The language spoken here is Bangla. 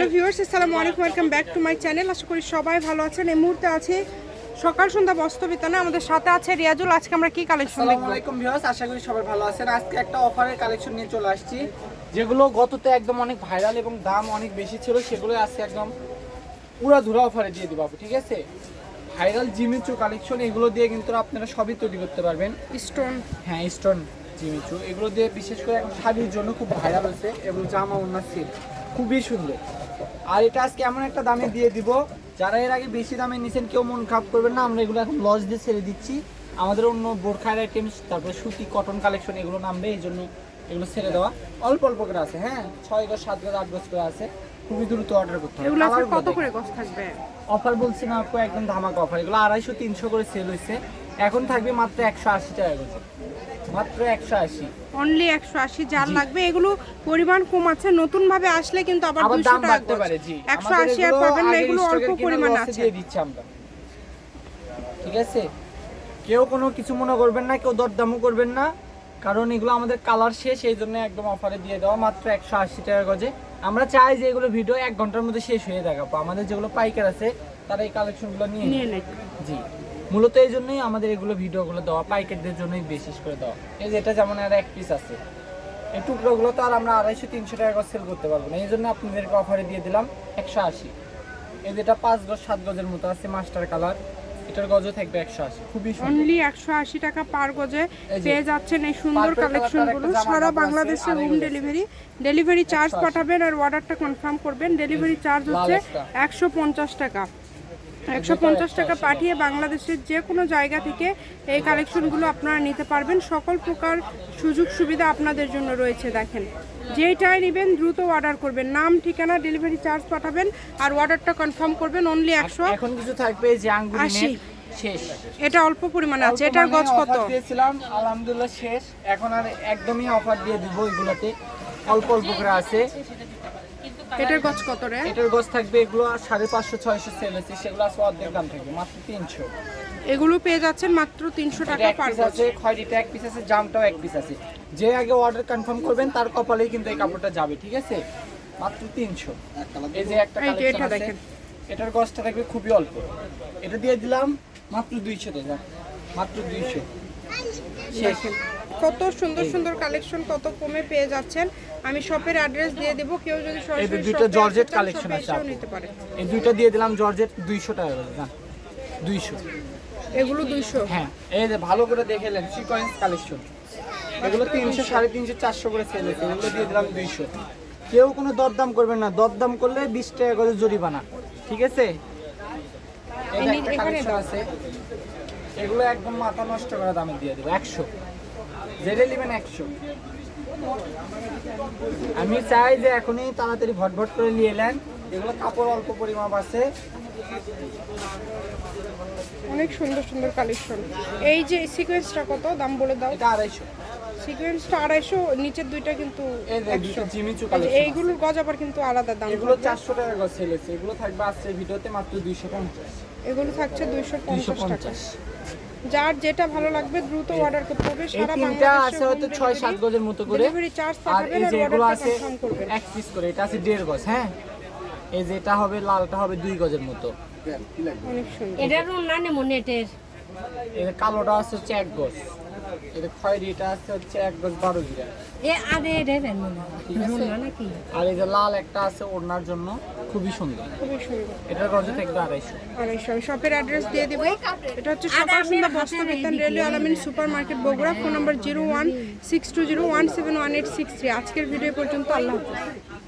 হ্যালো ভিউয়ার্স আসসালামু আলাইকুম welcome back to my channel. আশা করি সবাই ভালো আছেন। এই মুহূর্তে আছে সকাল সন্ধ্যা বস্ত্র বিতানে আমাদের সাথে আছে রিয়াজুল। আজকে আমরা কি কালেকশন আসসালামু দেখব আলাইকুম ভিউয়ার্স আশা করি সবাই ভালো আছেন। আজকে একটা অফারের কালেকশন নিয়ে চলে আসছি যেগুলো গততে একদম অনেক ভাইরাল এবং দাম অনেক বেশি ছিল সেগুলো আজকে একদম পুরো ধুরা অফারে দিয়ে দিব ঠিক আছে? ভাইরাল জিমিচু কালেকশন এগুলো দিয়ে কিন্তু আপনারা সবই তৈরি করতে পারবেন। স্টোন হ্যাঁ স্টোন জিমিচু এগুলো দিয়ে বিশেষ করে এখন শাড়ির জন্য খুব ভাইরাল হয়েছে এবং জামা ওনার সিল্ক খুবই সুন্দর। আর এটা আজকে এমন একটা দামে দিয়ে দিব। যারা এর আগে বেশি দামে নিছেন কেউ মন খারাপ করবেন না। আমরা এগুলো এখন লস দিয়ে ছেড়ে দিচ্ছি। আমাদের অন্য বোরখার আইটেমস তারপরে সুতি কটন কালেকশন এগুলো নামবে এই জন্য এগুলো ছেড়ে দেওয়া। অল্প অল্প করে আছে হ্যাঁ? ছয় গজ সাত গজ আট গজ করে আছে। খুবই দ্রুত অর্ডার করতে হবে। এগুলো আজকে কত করে থাকবে? অফার বলছি না আপু একদম ধামাকা অফার এগুলো আড়াইশো তিনশো করে সেল হয়েছে এখন থাকবে মাত্র একশো আশি টাকা করে। মাত্র একশো আশি। অনলি একশো আশি যার লাগবে। এগুলো পরিমাণ কম আছে। নতুন ভাবে আসলে কিন্তু আবার দুশো টাকা পারে একশো আশি আর পাবেন না এগুলো অল্প পরিমাণ আছে। দিয়ে দিচ্ছি আমরা। ঠিক আছে? কেউ কোনো কিছু মনে করবেন না কেউ দরদামও করবেন না। কারণ এগুলো আমাদের কালার শেষ এই জন্য একদম অফারে দিয়ে দেওয়া মাত্র একশো আশি টাকা গজে। আমরা চাই যে এগুলো ভিডিও এক ঘণ্টার মধ্যে শেষ হয়ে দেখাবো। আমাদের যেগুলো পাইকার আছে তারা এই কালেকশনগুলো নিয়ে নিয়ে। নেয়। জি। মূলত এই জন্যই আমাদের এগুলো ভিডিওগুলো দেওয়া পাইকারদের জন্যই বিশেষ করে দেওয়া। এই যে এটা যেমন আর এক পিস আছে এই টুকরোগুলো তো আর আমরা আড়াইশো তিনশো টাকা করে সেল করতে পারব না। এই জন্য আপনাদেরকে অফারে দিয়ে দিলাম একশো আশি। এই যেটা পাঁচ গজ সাত গজের মতো আছে মাস্টার কালার এটার গজও থাকবে একশো আশি। খুবই অনলি একশো আশি টাকা পার গজে পেয়ে যাচ্ছেন এই সুন্দর purple কালেকশনগুলো সারা বাংলাদেশে হোম ডেলিভারি ডেলিভারি চার্জ পাঠাবেন আর অর্ডারটা কনফার্ম করবেন। ডেলিভারি চার্জ হচ্ছে একশো পঞ্চাশ টাকা। একশো পঞ্চাশ টাকা পাঠিয়ে বাংলাদেশের যে কোনো জায়গা থেকে এই কালেকশনগুলো আপনারা নিতে পারবেন। সকল প্রকার সুযোগ সুবিধা আপনাদের জন্য রয়েছে দেখেন। যেইটাই নেবেন দ্রুত অর্ডার করবেন। নাম ঠিকানা ডেলিভারি চার্জ পাঠাবেন আর অর্ডারটা কনফার্ম করবেন। অনলি একশো এখন কিছু থাকবে যে আশি। শেষ। এটা অল্প পরিমাণে আছে। এটার মানে গজ কত? দিয়েছিলাম আলহামদুলিল্লাহ শেষ। এখন আর একদমই অফার দিয়ে দিব এগুলোতে অল্প অল্প করে আছে। এটার গজ কত রে? এটার গোছ থাকবে এগুলো সাড়ে পাঁচশো ছয়শো সেল আছে সেগুলো আছে অর্ধেক দাম থাকবে মাত্র তিনশো। এগুলো পেয়ে যাচ্ছেন মাত্র তিনশো টাকা পার পিস আছে খয়রিটা এক পিস আছে জামটাও এক পিস আছে। যে আগে অর্ডার কনফার্ম করবেন তার কপালেই কিন্তু এই কাপড়টা যাবে ঠিক আছে? মাত্র তিনশো। এই যে একটা এটা দেখেন। এটার গছটা থাকবে খুবই অল্প। এটা দিয়ে দিলাম মাত্র দুইশো টাকা মাত্র দুইশো। শেষ দেখেন। কত সুন্দর সুন্দর কালেকশন কত কমে পেয়ে যাচ্ছেন। আমি শপের অ্যাড্রেস দিয়ে দেবো। কেউ যদি সরাসরি এ জর্জেট কালেকশন আছে নিতে পারে। এই দুইটা দিয়ে দিলাম জর্জেট দুইশো টাকা করে না দুইশো। এগুলো দুইশো। হ্যাঁ এই যে ভালো করে দেখে নেন সিকোয়েন্স কালেকশন এগুলো তিনশো সাড়ে তিনশো চারশো করে সেল হয়েছে এগুলো দিয়ে দিলাম দুইশো। কেউ কোনো দরদাম করবেন না দরদাম করলে বিশ টাকা করে জরিমানা ঠিক আছে? এখানে আছে এগুলো একদম মাথা নষ্ট করা দামে দিয়ে দেবো একশো। যেটা নেবেন একশো। আমি চাই যে এখনই তাড়াতাড়ি ভটভট করে নিয়ে নেন। এগুলো কাপড় অল্প পরিমাপ আছে। অনেক সুন্দর সুন্দর কালেকশন এই যে সিকোয়েন্সটা কত? দাম বলে দাও। এটা আড়াইশো। সিকোয়েন্সটা আড়াইশো নিচের দুইটা কিন্তু এইগুলোর গজ আবার কিন্তু আলাদা দাম। এগুলো চারশো টাকা করে সেল এগুলো থাকবে আজকের ভিডিওতে মাত্র দুইশো পঞ্চাশ। এগুলো থাকছে দুইশো পঞ্চাশ টাকা। যার যেটা ভালো লাগবে দ্রুত অর্ডার করতে হবে। সারা তিনটা আছে হয়তো ছয় সাত গজের মতো করে। ডেলিভারি চার্জ আর এই আর যে এগুলো আছে এক পিস করে এটা আছে দেড় গজ হ্যাঁ? এই যেটা হবে লালটা হবে দুই গজের মতো। অনেক সুন্দর। এটার না নেমো নেটের। এই কালোটা আছে হচ্ছে এক গজ। এটা খয়েরি এটা আছে হচ্ছে এক গজ বারো গিরা এ এটা নাকি? আর এই যে লাল একটা আছে ওড়নার জন্য খুবই সুন্দর। খুবই সুন্দর। এটার গজ থাকবে আড়াইশো। আড়াইশো। শপের অ্যাড্রেস দিয়ে দিব। এটা হচ্ছে সকাল সন্ধ্যা বস্ত্র বিতান railway Alamin super market Bogura phone number zero one six two zero one seven one eight six three. আজকের ভিডিও পর্যন্ত আল্লাহ হাফিজ।